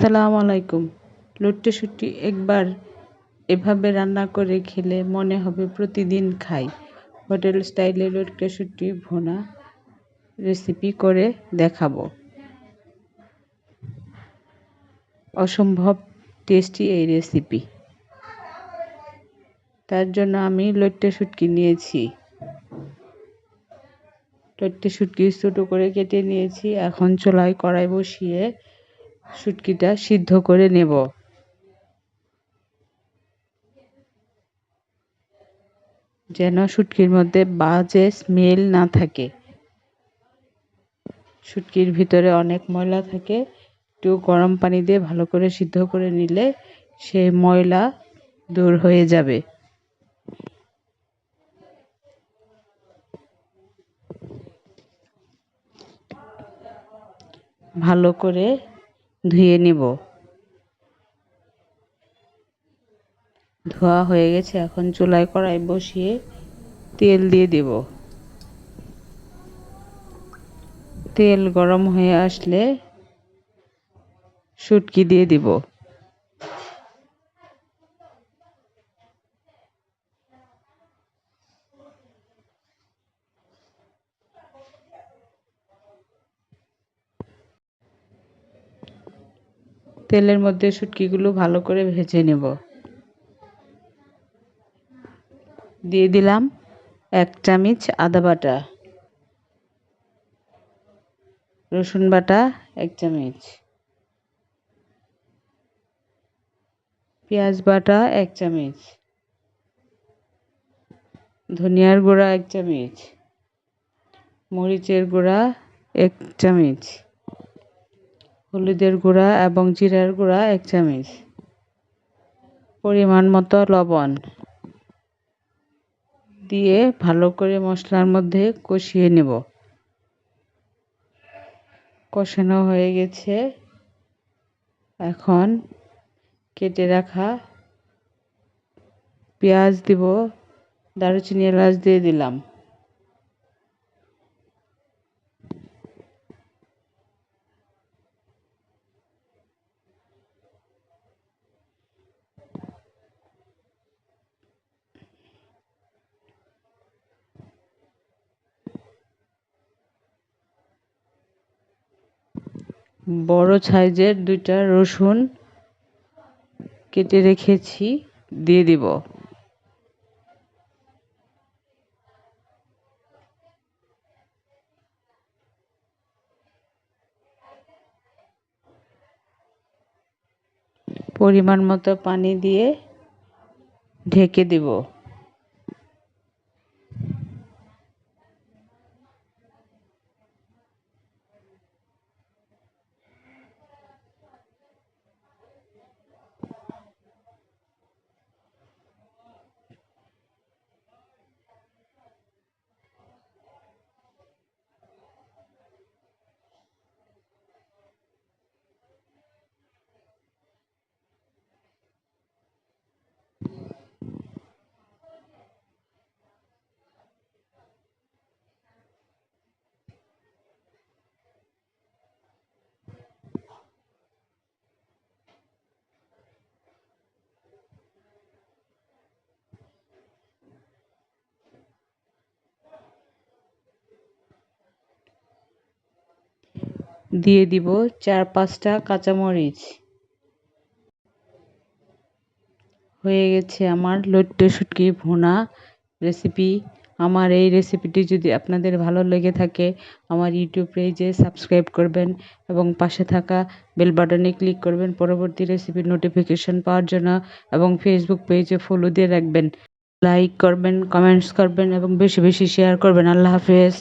আসসালামু আলাইকুম। লট্টে শুটকি একবার এভাবে রান্না করে খেলে মনে হবে প্রতিদিন খাই। হোটেল স্টাইলে লটকে শুটকি ভোনা রেসিপি করে দেখাবো। অসম্ভব টেস্টি এই রেসিপি। তার জন্য আমি লট্টে শুটকি নিয়েছি। লট্টে শুটকি ছোটো করে কেটে নিয়েছি। এখন চুলায় কড়াই বসিয়ে শুটকিটা সিদ্ধ করে নেব। যেন শুটকির মধ্যে বাজে স্মেল না থাকে। শুটকির ভিতরে অনেক ময়লা থাকে। একটু গরম পানি দিয়ে ভালো করে সিদ্ধ করে নিলে সেই ময়লা দূর হয়ে যাবে। ভালো করে ধুয়ে নেব। ধোয়া হয়ে গেছে, এখন চুলায় কড়াই বসিয়ে তেল দিয়ে দেব। তেল গরম হয়ে আসলে শুটকি দিয়ে দিব। তেলের মধ্যে শুটকিগুলো ভালো করে ভেজে নেব। দিয়ে দিলাম এক চামচ আদা বাটা। রসুন বাটা এক চামচ। পেঁয়াজ বাটা এক চামচ। ধনিয়ার গুঁড়া এক চামচ। মরিচের গুঁড়া এক চামচ। হলুদের গুঁড়া এবং জিরার গুঁড়া এক চামচ। পরিমাণ মতো লবণ দিয়ে ভালো করে মশলার মধ্যে কষিয়ে নেব। কষানো হয়ে গেছে। এখন কেটে রাখা পেঁয়াজ দিব দারুচিনি এলাচ দিয়ে দিলাম। বড় সাইজের দুইটা রসুন কেটে রেখেছি দিয়ে দিব। পরিমাণ মতো পানি দিয়ে ঢেকে দেব। দিয়ে দিব চার পাঁচটা কাঁচামরিচ। হয়ে গেছে আমার লট্টে শুটকি ভোনা রেসিপি আমার এই রেসিপিটি যদি আপনাদের ভালো লেগে থাকে, আমার ইউটিউব পেজে সাবস্ক্রাইব করবেন এবং পাশে থাকা বেল বাটনে ক্লিক করবেন পরবর্তী রেসিপির নোটিফিকেশন পাওয়ার জন্য এবং ফেসবুক পেজে ফলো দিয়ে রাখবেন। লাইক করবেন কমেন্টস করবেন এবং বেশি বেশি শেয়ার করবেন। আল্লাহ হাফেজ।